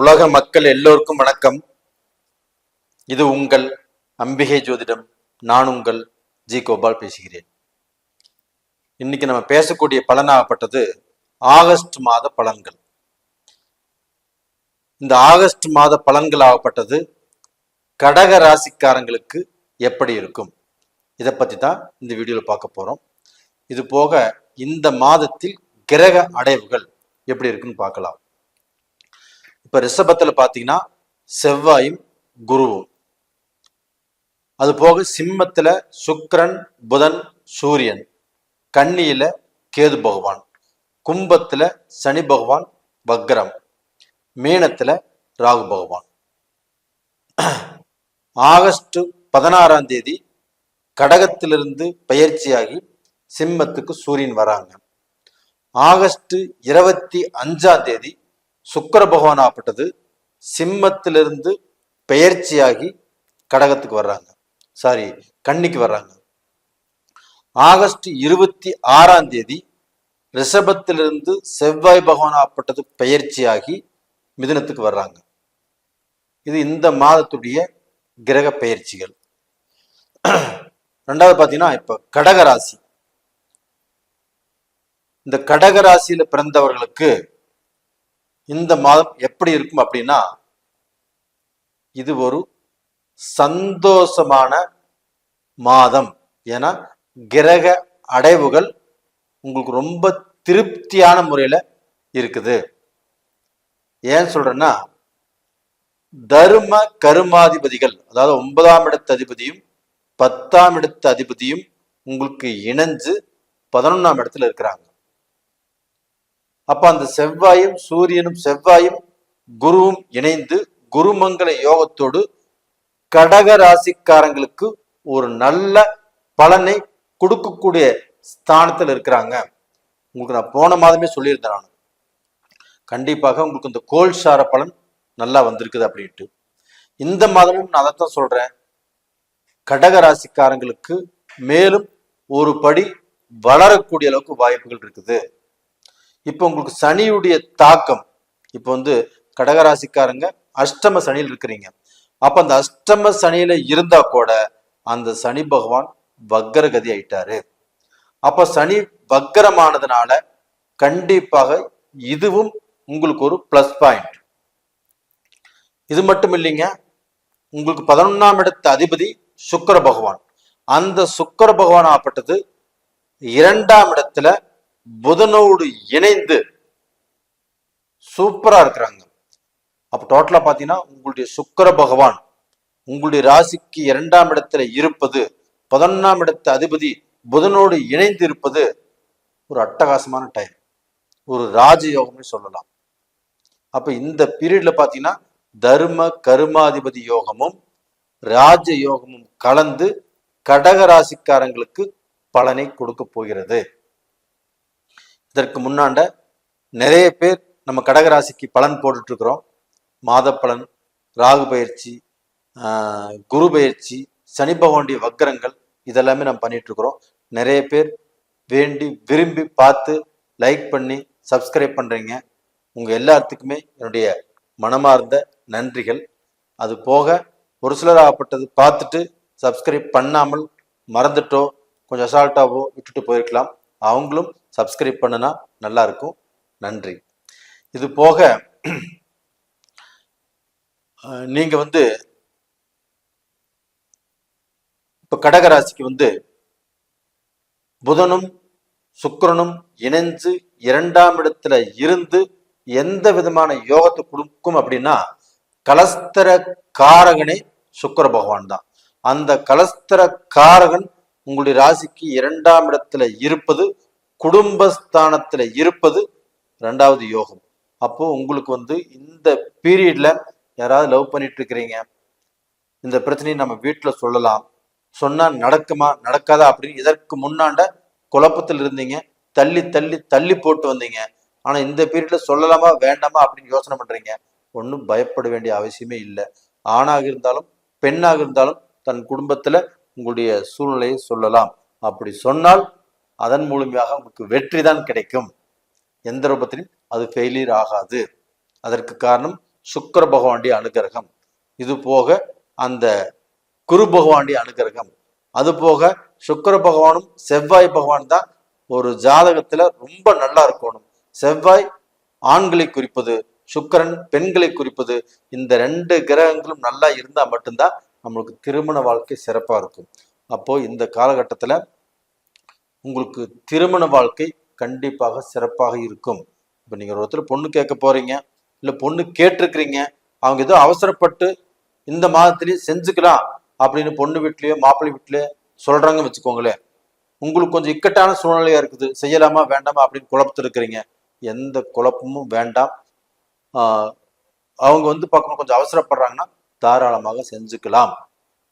உலக மக்கள் எல்லோருக்கும் வணக்கம். இது உங்கள் அம்பிகை ஜோதிடம். நான் உங்கள் ஜி கோபால் பேசுகிறேன். இன்னைக்கு நம்ம பேசக்கூடிய பலனாகப்பட்டது ஆகஸ்ட் மாத பலன்கள். இந்த ஆகஸ்ட் மாத பலன்கள் ஆகப்பட்டது கடக ராசிக்காரங்களுக்கு எப்படி இருக்கும்? இதை பத்தி தான் இந்த வீடியோவில் பார்க்க போறோம். இது போக இந்த மாதத்தில் கிரக அடைவுகள் எப்படி இருக்குன்னு பார்க்கலாம். இப்ப ரிஷபத்துல பாத்தீங்கன்னா செவ்வாயும் குருவும். அது போக சிம்மத்துல சுக்கிரன் புதன் சூரியன். கன்னியில கேது பகவான். கும்பத்துல சனி பகவான் வக்ரம். மீனத்துல ராகு பகவான். ஆகஸ்ட் பதினாறாம் தேதி கடகத்திலிருந்து பயிற்சியாகி சிம்மத்துக்கு சூரியன் வராங்க. ஆகஸ்ட் இருபத்தி அஞ்சாம் தேதி சுக்கர பகவான் ஆப்பட்டது சிம்மத்திலிருந்து பெயர்ச்சியாகி கடகத்துக்கு வர்றாங்க. சாரி கன்னிக்கு வர்றாங்க. ஆகஸ்ட் இருபத்தி ஆறாம் தேதி ரிஷபத்திலிருந்து செவ்வாய் பகவான் ஆப்பட்டது பெயர்ச்சியாகி மிதுனத்துக்கு வர்றாங்க. இது இந்த மாதத்துடைய கிரக பெயர்ச்சிகள். ரெண்டாவது பார்த்தீங்கன்னா இப்போ கடகராசி. இந்த கடகராசியில பிறந்தவர்களுக்கு இந்த மாதம் எப்படி இருக்கும் அப்படின்னா இது ஒரு சந்தோஷமான மாதம். ஏன்னா கிரக அடைவுகள் உங்களுக்கு ரொம்ப திருப்தியான முறையில இருக்குது. ஏன் சொல்றேன்னா தர்ம கருமாதிபதிகள் அதாவது ஒன்பதாம் இடத்து அதிபதியும் பத்தாம் இடத்து அதிபதியும் உங்களுக்கு இணைஞ்சு பதினொன்னாம் இடத்துல இருக்கிறாங்க. அப்ப அந்த செவ்வாயும் சூரியனும் செவ்வாயும் குருவும் இணைந்து குருமங்கல யோகத்தோடு கடக ராசிக்காரங்களுக்கு ஒரு நல்ல பலனை கொடுக்கக்கூடிய ஸ்தானத்தில் இருக்கிறாங்க. உங்களுக்கு நான் போன மாதமே சொல்லியிருந்தேன் நான். கண்டிப்பாக உங்களுக்கு இந்த கோல் சார பலன் நல்லா வந்திருக்குது அப்படின்ட்டு. இந்த மாதமும் நான் அதைத்தான் சொல்றேன். கடக ராசிக்காரங்களுக்கு மேலும் ஒரு படி வளரக்கூடிய அளவுக்கு வாய்ப்புகள் இருக்குது. இப்போ உங்களுக்கு சனியுடைய தாக்கம். இப்போ வந்து கடகராசிக்காரங்க அஷ்டம சனியில் இருக்கிறீங்க. அப்ப அந்த அஷ்டம சனியில இருந்தா கூட அந்த சனி பகவான் வக்கரகதி ஆயிட்டாரு. அப்ப சனி வக்கரமானதுனால கண்டிப்பாக இதுவும் உங்களுக்கு ஒரு பிளஸ் பாயிண்ட் இது மட்டும் இல்லைங்க உங்களுக்கு பதினொன்னாம் இடத்து அதிபதி சுக்கர பகவான். அந்த சுக்கர பகவான் ஆப்பட்டது இரண்டாம் இடத்துல புதனோடு இணைந்து சூப்பரா இருக்கிறாங்க. அப்ப டோட்டலா பாத்தீங்கன்னா உங்களுடைய சுக்கர பகவான் உங்களுடைய ராசிக்கு இரண்டாம் இடத்துல இருப்பது பதினொன்னாம் இடத்து அதிபதி புதனோடு இணைந்து இருப்பது ஒரு அட்டகாசமான டைம் ஒரு ராஜயோகம்னு சொல்லலாம். அப்ப இந்த பீரியட்ல பாத்தீங்கன்னா தர்ம கருமாதிபதி யோகமும் ராஜ யோகமும் கலந்து கடக ராசிக்காரங்களுக்கு பலனை கொடுக்க போகிறது. இதற்கு முன்னாண்ட நிறைய பேர் நம்ம கடகராசிக்கு பலன் போட்டுட்ருக்குறோம் மாதப்பலன் ராகு பயிற்சி குரு பயிற்சி சனி பகவானுடைய வக்கரங்கள் இதெல்லாமே நம்ம பண்ணிகிட்ருக்குறோம் நிறைய பேர் வேண்டி விரும்பி பார்த்து லைக் பண்ணி சப்ஸ்கிரைப் பண்ணுறீங்க உங்கள் எல்லாத்துக்குமே என்னுடைய மனமார்ந்த நன்றிகள். அது போக ஒரு சிலர் ஆகப்பட்டது பார்த்துட்டு சப்ஸ்கிரைப் பண்ணாமல் மறந்துட்டோ கொஞ்சம் அசால்ட்டாவோ விட்டுட்டு போயிருக்கலாம். அவங்களும் சப்ஸ்கிரைப் பண்ணுனா நல்லா இருக்கும் நன்றி. இது போக அஹ், நீங்க வந்து இப்ப கடகராசிக்கு வந்து புதனும் சுக்கரனும் இணைஞ்சு இரண்டாம் இடத்துல இருந்து எந்த விதமான யோகத்தை கொடுக்கும் அப்படின்னா கலஸ்தர காரகனே சுக்கர பகவான் தான். அந்த கலஸ்தர காரகன் உங்களுடைய ராசிக்கு இரண்டாம் இடத்துல இருப்பது குடும்பஸ்தானத்துல இருப்பது ரெண்டாவது யோகம். அப்போ உங்களுக்கு வந்து இந்த பீரியட்ல யாராவது லவ் பண்ணிட்டு இருக்கிறீங்க இந்த பிரச்சனையை நம்ம வீட்டுல சொல்லலாம். சொன்னா நடக்குமா நடக்காதா அப்படின்னு இதற்கு முன்னாண்ட குழப்பத்தில் இருந்தீங்க. தள்ளி தள்ளி தள்ளி போட்டு வந்தீங்க. ஆனா இந்த பீரியட்ல சொல்லலாமா வேண்டாமா அப்படின்னு யோசனை பண்றீங்க. ஒன்றும் பயப்பட வேண்டிய அவசியமே இல்லை. ஆணாக இருந்தாலும் பெண்ணாக இருந்தாலும் தன் குடும்பத்துல உங்களுடைய சூழ்நிலையை சொல்லலாம். அப்படி சொன்னால் அதன் மூலமாக உங்களுக்கு வெற்றி தான் கிடைக்கும். எந்த ரூபத்திலும் அது ஃபெயிலியர் ஆகாது. அதற்கு காரணம் சுக்கிர பகவானுடைய அனுகிரகம். இது போக அந்த குரு பகவானுடைய அனுகிரகம். அது போக சுக்கிர பகவானும் செவ்வாய் பகவான் தான் ஒரு ஜாதகத்துல ரொம்ப நல்லா இருக்கணும். செவ்வாய் ஆண்களை குறிப்பது சுக்கிரன் பெண்களை குறிப்பது இந்த ரெண்டு கிரகங்களும் நல்லா இருந்தா மட்டும்தான் நம்மளுக்கு திருமண வாழ்க்கை சிறப்பா இருக்கும். அப்போ இந்த காலகட்டத்துல உங்களுக்கு திருமண வாழ்க்கை கண்டிப்பாக சிறப்பாக இருக்கும். இப்போ நீங்கள் ஒருத்தர் பொண்ணு கேட்க போகிறீங்க இல்லை பொண்ணு கேட்டிருக்கிறீங்க அவங்க ஏதோ அவசரப்பட்டு இந்த மாதத்திலேயே செஞ்சுக்கலாம் அப்படின்னு பொண்ணு வீட்லேயோ மாப்பிள்ளை வீட்லயோ சொல்கிறாங்கன்னு வச்சுக்கோங்களேன். உங்களுக்கு கொஞ்சம் இக்கட்டான சூழ்நிலையாக இருக்குது. செய்யலாமா வேண்டாமா அப்படின்னு குழப்பத்தில் இருக்கிறீங்க எந்த குழப்பமும் வேண்டாம். அவங்க வந்து பார்க்கணும் கொஞ்சம் அவசரப்படுறாங்கன்னா தாராளமாக செஞ்சுக்கலாம்.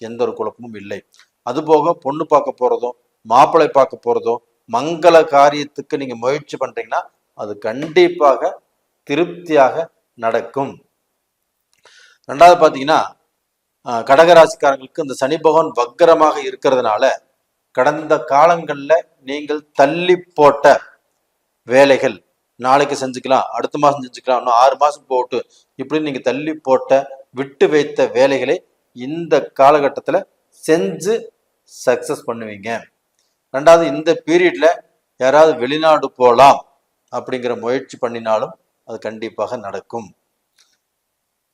எந்த ஒரு குழப்பமும் இல்லை. அதுபோக பொண்ணு பார்க்க போகிறதும் மாப்பிள்ளை பார்க்க போகிறதோ மங்கள காரியத்துக்கு நீங்கள் முயற்சி பண்ணுறீங்கன்னா அது கண்டிப்பாக திருப்தியாக நடக்கும். ரெண்டாவது பார்த்தீங்கன்னா கடகராசிக்காரங்களுக்கு இந்த சனி பகவான் வக்கரமாக இருக்கிறதுனால கடந்த காலங்களில் நீங்கள் தள்ளி போட்ட வேலைகள் நாளைக்கு செஞ்சுக்கலாம் அடுத்த மாதம் செஞ்சுக்கலாம் இன்னும் ஆறு மாதம் போட்டு இப்படி நீங்கள் தள்ளி போட்ட விட்டு வைத்த வேலைகளை இந்த காலகட்டத்தில் செஞ்சு சக்ஸஸ் பண்ணுவீங்க. ரெண்டாவது இந்த பீரியட்ல யாராவது வெளிநாடு போகலாம் அப்படிங்கிற முயற்சி பண்ணினாலும் அது கண்டிப்பாக நடக்கும்.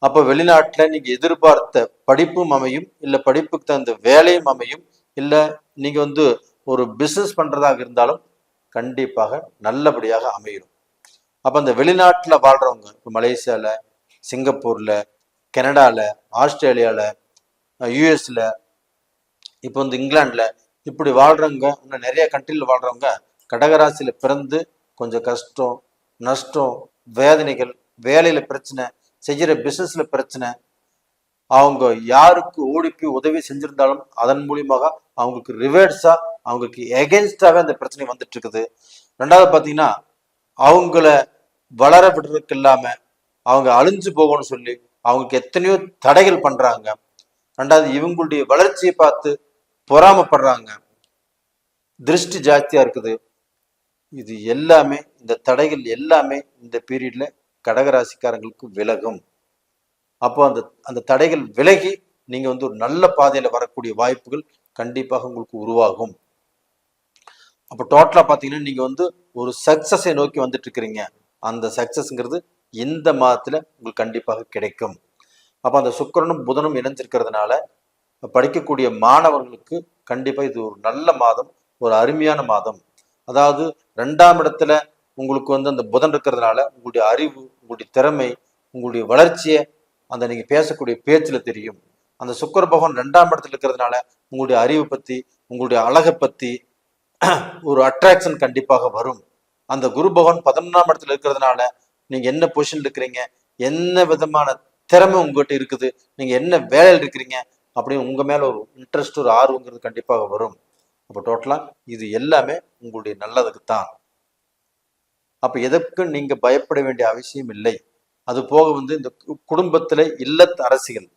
அப்போ வெளிநாட்டில் நீங்க எதிர்பார்த்த படிப்பும் அமையும் இல்லை படிப்புக்கு தகுந்த வேலையும் அமையும் இல்லை நீங்க வந்து ஒரு பிஸ்னஸ் பண்றதாக இருந்தாலும் கண்டிப்பாக நல்லபடியாக அமையும். அப்போ அந்த வெளிநாட்டில் வாழ்றவங்க இப்போ மலேசியால சிங்கப்பூர்ல கனடாவில் ஆஸ்திரேலியால யூஎஸில் இப்போ வந்து இங்கிலாந்துல இப்படி வாழ்கிறவங்க இன்னும் நிறைய கண்ட்ரியில் வாழ்கிறவங்க கடகராசியில் பிறந்து கொஞ்சம் கஷ்டம் நஷ்டம் வேதனைகள் வேலையில் பிரச்சனை செய்கிற பிஸ்னஸில் பிரச்சனை அவங்க யாருக்கு ஓடி போய் உதவி செஞ்சிருந்தாலும் அதன் மூலியமாக அவங்களுக்கு ரிவேர்ஸா அவங்களுக்கு எகென்ஸ்டாகவே அந்த பிரச்சனை வந்துட்டு இருக்குது ரெண்டாவது பார்த்தீங்கன்னா அவங்கள வளர விடுறதுக்கு இல்லாம அவங்க அழிஞ்சு போகணும்னு சொல்லி அவங்களுக்கு எத்தனையோ தடைகள் பண்றாங்க. ரெண்டாவது இவங்களுடைய வளர்ச்சியை பார்த்து பொறாமப்படுறாங்க. திருஷ்டி ஜாஸ்தியா இருக்குது. இது எல்லாமே இந்த தடைகள் எல்லாமே இந்த பீரியட்ல கடகராசிக்காரங்களுக்கு விலகும். அப்போ அந்த அந்த தடைகள் விலகி நீங்க வந்து ஒரு நல்ல பாதையில வரக்கூடிய வாய்ப்புகள் கண்டிப்பாக உங்களுக்கு உருவாகும். அப்போ டோட்டலா பாத்தீங்கன்னா நீங்க வந்து ஒரு சக்சஸை நோக்கி வந்துட்டு இருக்கிறீங்க அந்த சக்சஸ்ங்கிறது இந்த மாதத்துல உங்களுக்கு கண்டிப்பாக கிடைக்கும். அப்போ அந்த சுக்கரனும் புதனும் இணைஞ்சிருக்கிறதுனால படிக்கக்கூடிய மாணவர்களுக்கு கண்டிப்பா இது ஒரு நல்ல மாதம் ஒரு அருமையான மாதம். அதாவது ரெண்டாம் இடத்துல உங்களுக்கு வந்து அந்த புதன் இருக்கிறதுனால உங்களுடைய அறிவு உங்களுடைய திறமை உங்களுடைய வளர்ச்சியை அந்த நீங்க பேசக்கூடிய பேச்சுல தெரியும். அந்த சுக்கர பகவான் ரெண்டாம் இடத்துல இருக்கிறதுனால உங்களுடைய அறிவை பத்தி உங்களுடைய அழகை பத்தி ஒரு அட்ராக்ஷன் கண்டிப்பாக வரும். அந்த குரு பகவான் பதினொன்றாம் இடத்துல இருக்கிறதுனால நீங்க என்ன பொசிஷன் இருக்கிறீங்க என்ன விதமான திறமை உங்ககிட்ட இருக்குது நீங்க என்ன வேலையில் இருக்கிறீங்க அப்படின்னு உங்கள் மேலே ஒரு இன்ட்ரெஸ்ட் ஒரு ஆர்வங்கிறது கண்டிப்பாக வரும். அப்போ டோட்டலாக இது எல்லாமே உங்களுடைய நல்லதுக்கு தான் அப்போ எதற்கும் நீங்கள் பயப்பட வேண்டிய அவசியம் இல்லை. அது போக வந்து இந்த கு- குடும்பத்துல இல்லத்து அரசிகள்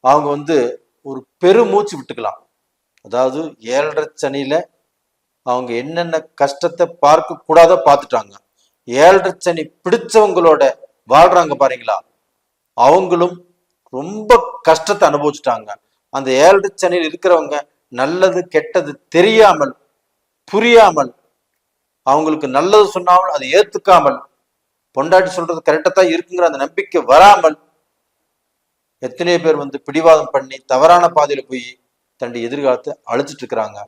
அவங்க வந்து ஒரு பெருமூச்சு விட்டுக்கலாம். அதாவது ஏழரை சனியில் அவங்க என்னென்ன கஷ்டத்தை பார்க்க பார்த்துட்டாங்க. ஏழரை சனி பிடிச்சவங்களோட வாழ்றாங்க பாருங்களா. அவங்களும் ரொம்ப கஷ்டத்தை அனுபவிச்சுட்டாங்க. அந்த ஏழரை சனியில் இருக்கிறவங்க நல்லது கெட்டது தெரியாமல் புரியாமல் அவங்களுக்கு நல்லது சொன்னாமல் அதை ஏத்துக்காமல் பொண்டாட்டி சொல்றது கரெக்டாக தான் இருக்குங்கிற அந்த நம்பிக்கை வராமல் எத்தனையோ பேர் வந்து பிடிவாதம் பண்ணி தவறான பாதையில போய் தன்னுடைய எதிர்காலத்தை அழிச்சிட்டு இருக்கிறாங்க.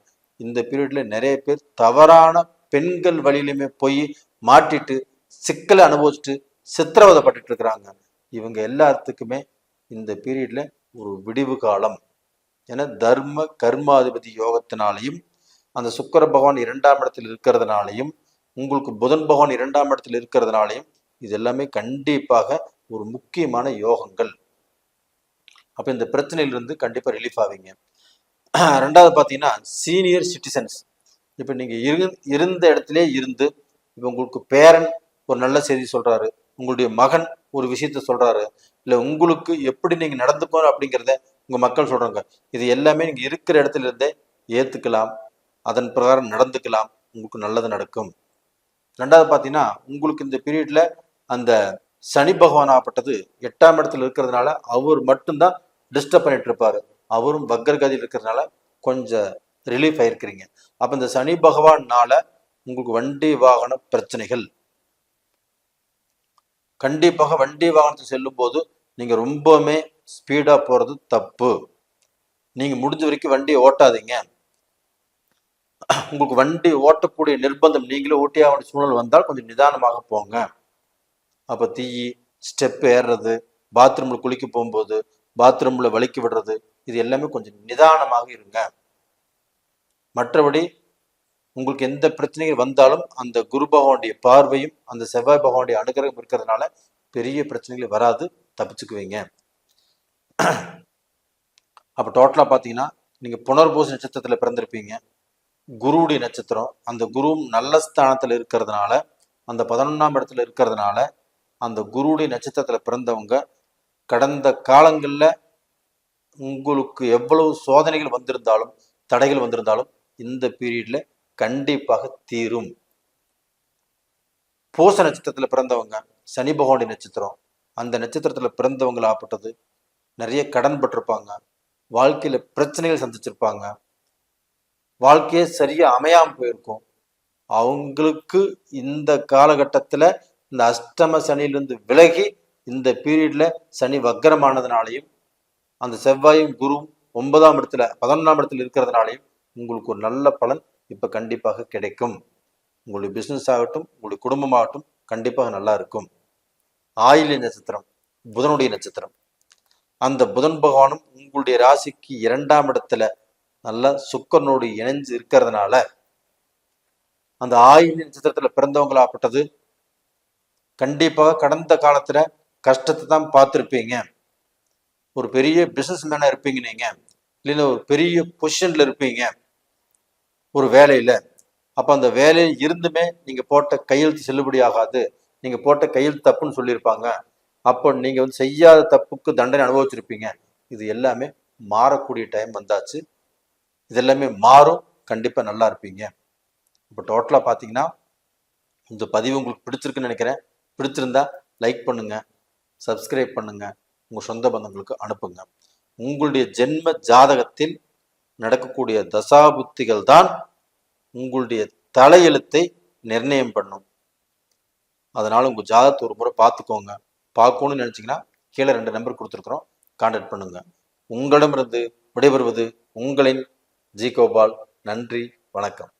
இந்த பீரியட்ல நிறைய பேர் தவறான பெண்கள் வழியிலுமே போய் மாட்டிட்டு சிக்கலை அனுபவிச்சுட்டு சித்திரவதைப்பட்டுட்டு இருக்கிறாங்க. இவங்க எல்லாத்துக்குமே இந்த பீரியட்ல ஒரு விடிவு காலம். என தர்ம கர்மாதிபதி யோகத்தினாலையும் அந்த சுக்கர பகவான் இரண்டாம் இடத்தில் இருக்கிறதுனாலையும் உங்களுக்கு புதன் பகவான் இரண்டாம் இடத்தில் இருக்கிறதுனாலையும் இது எல்லாமே கண்டிப்பாக ஒரு முக்கியமான யோகங்கள். அப்ப இந்த பிரச்சனையிலிருந்து கண்டிப்பா ரிலீஃப் ஆவீங்க. ரெண்டாவது பார்த்தீங்கன்னா சீனியர் சிட்டிசன்ஸ் இப்போ நீங்க இரு இருந்த இடத்திலே இருந்து இப்போ உங்களுக்கு பேரன் ஒரு நல்ல செய்தி சொல்றாரு உங்களுடைய மகன் ஒரு விஷயத்த சொல்றாரு இல்ல உங்களுக்கு எப்படி நீங்க நடந்துக்கணும் அப்படிங்கிறத உங்க மக்கள் சொல்றாங்க இது எல்லாமே நீங்க இருக்கிற இடத்துல இருந்தே ஏத்துக்கலாம் அதன் பிரகாரம் நடந்துக்கலாம் உங்களுக்கு நல்லது நடக்கும். ரெண்டாவது பார்த்தீங்கன்னா உங்களுக்கு இந்த பீரியட்ல அந்த சனி பகவானாகப்பட்டது எட்டாம் இடத்துல இருக்கிறதுனால அவர் மட்டும்தான் டிஸ்டர்ப் பண்ணிட்டு இருப்பாரு. அவரும் வக்கரகதியில் இருக்கிறதுனால கொஞ்சம் ரிலீஃப் ஆயிருக்கிறீங்க. அப்போ இந்த சனி பகவான்னால உங்களுக்கு வண்டி வாகன பிரச்சனைகள். கண்டிப்பாக வண்டி வாகனத்தில் செல்லும் போது நீங்க ரொம்பவுமே ஸ்பீடாக போகிறது தப்பு. நீங்கள் முடிஞ்ச வரைக்கும் வண்டியை ஓட்டாதீங்க. உங்களுக்கு வண்டி ஓட்டக்கூடிய நிர்பந்தம் நீங்களே ஓட்டியாக வேண்டிய சூழல் வந்தால் கொஞ்சம் நிதானமாக போங்க. அப்போ தீ ஸ்டெப் ஏறுறது பாத்ரூமில் குளிக்க போகும்போது பாத்ரூமில் வலிக்கு விடுறது இது எல்லாமே கொஞ்சம் நிதானமாக இருங்க. மற்றபடி உங்களுக்கு எந்த பிரச்சனைகள் வந்தாலும் அந்த குரு பகவானுடைய பார்வையும் அந்த செவ்வாய் பகவானுடைய அனுகிரகம் இருக்கிறதுனால பெரிய பிரச்சனைகள் வராது தப்பிச்சுக்குவீங்க. அப்போ டோட்டலாக பார்த்தீங்கன்னா நீங்கள் புனர்பூச நட்சத்திரத்தில் பிறந்திருப்பீங்க. குருவுடைய நட்சத்திரம். அந்த குருவும் நல்ல ஸ்தானத்தில் இருக்கிறதுனால அந்த பதினொன்றாம் இடத்துல இருக்கிறதுனால அந்த குருவுடைய நட்சத்திரத்தில் பிறந்தவங்க கடந்த காலங்களில் உங்களுக்கு எவ்வளவு சோதனைகள் வந்திருந்தாலும் தடைகள் வந்திருந்தாலும் இந்த பீரியடில் கண்டிப்பாக தீரும். பூச நட்சத்திரத்தில் பிறந்தவங்க சனி பகவானுடைய நட்சத்திரம். அந்த நட்சத்திரத்தில் பிறந்தவங்களாகப்பட்டது நிறைய கடன் பட்டிருப்பாங்க. வாழ்க்கையில் பிரச்சனைகள் சந்திச்சிருப்பாங்க. வாழ்க்கையே சரியாக அமையாமல் போயிருக்கும். அவங்களுக்கு இந்த காலகட்டத்தில் இந்த அஷ்டம சனியிலிருந்து விலகி இந்த பீரியடில் சனி வக்கரமானதுனாலையும் அந்த செவ்வாயும் குருவும் ஒன்பதாம் இடத்துல பதினொன்றாம் இடத்துல இருக்கிறதுனாலையும் உங்களுக்கு ஒரு நல்ல பலன் இப்போ கண்டிப்பாக கிடைக்கும். உங்களுடைய பிஸ்னஸ் ஆகட்டும் உங்களுடைய குடும்பமாகட்டும் கண்டிப்பாக நல்லா இருக்கும். ஆயில்ய நட்சத்திரம் புதனுடைய நட்சத்திரம். அந்த புதன் பகவானும் உங்களுடைய ராசிக்கு இரண்டாம் இடத்துல நல்ல சுக்கரனோடு இணைஞ்சு இருக்கிறதுனால அந்த ஆயுள் நட்சத்திரத்துல பிறந்தவங்களாப்பட்டது கண்டிப்பாக கடந்த காலத்துல கஷ்டத்தை தான் பார்த்துருப்பீங்க. ஒரு பெரிய பிசினஸ் மேனா இருப்பீங்க நீங்க. இல்லைன்னா ஒரு பெரிய பொசிஷன்ல இருப்பீங்க. ஒரு வேலையில. அப்ப அந்த வேலையில் இருந்துமே நீங்க போட்ட கையெழுத்து செல்லுபடி ஆகாது நீங்க போட்ட கையெழுத்து தப்புன்னு சொல்லியிருப்பாங்க. அப்போ நீங்கள் வந்து செய்யாத தப்புக்கு தண்டனை அனுபவிச்சிருப்பீங்க. இது எல்லாமே மாறக்கூடிய டைம் வந்தாச்சு. இது எல்லாமே மாறும். கண்டிப்பாக நல்லா இருப்பீங்க. இப்போ டோட்டலாக பார்த்தீங்கன்னா இந்த பதிவு உங்களுக்கு பிடிச்சிருக்குன்னு நினைக்கிறேன். பிடிச்சிருந்தா லைக் பண்ணுங்கள் சப்ஸ்கிரைப் பண்ணுங்கள் உங்கள் சொந்த பந்தங்களுக்கு அனுப்புங்க. உங்களுடைய ஜென்ம ஜாதகத்தில் நடக்கக்கூடிய தசாபுத்திகள் தான் உங்களுடைய தலையெழுத்தை நிர்ணயம் பண்ணும். அதனால் உங்கள் ஜாதகத்தை ஒரு முறை பார்த்துக்கோங்க. பார்க்கணும்னு நினச்சிங்கன்னா கீழே ரெண்டு நம்பர் கொடுத்துருக்குறோம். கான்டாக்ட் பண்ணுங்க. உங்களிடமிருந்து விடைபெறுவது உங்களின் ஜி கோபால். நன்றி வணக்கம்.